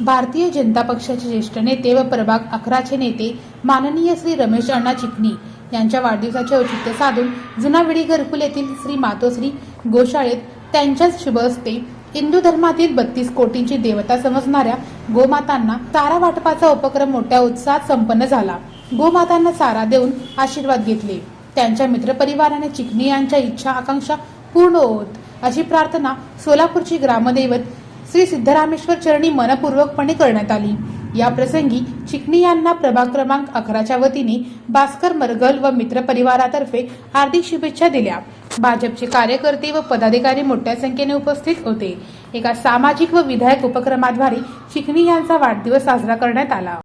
भारतीय जनता पक्षाचे ज्येष्ठ नेते व प्रभाग अकराचे नेते माननीय श्री रमेश अण्णा चिकणी यांच्या वाढदिवसाचे औचित्य साधून जुनावेळी घरकुल येथील श्री मातोश्री गोशाळेत त्यांच्याच शुभ हस्ते हिंदू धर्मातील बत्तीस कोटींची देवता समजणाऱ्या गोमातांना चारा वाटपाचा उपक्रम मोठ्या उत्साहात संपन्न झाला. गोमातांना चारा देऊन आशीर्वाद घेतले. त्यांच्या मित्रपरिवाराने चिकणी यांच्या इच्छा आकांक्षा पूर्ण होत. अशी प्रार्थना सोलापूरची ग्रामदैवत श्री सिद्धरामेश्वर चरणी मनपूर्वकपणे करण्यात आली. या प्रसंगी चिकणी यांना प्रभाग क्रमांक अकराच्या वतीने भास्कर मरगल व मित्र परिवारातर्फे हार्दिक शुभेच्छा दिल्या. भाजपचे कार्यकर्ते व पदाधिकारी मोठ्या संख्येने उपस्थित होते. एका सामाजिक व विधायक उपक्रमाद्वारे चिकणी यांचा वाढदिवस साजरा करण्यात आला.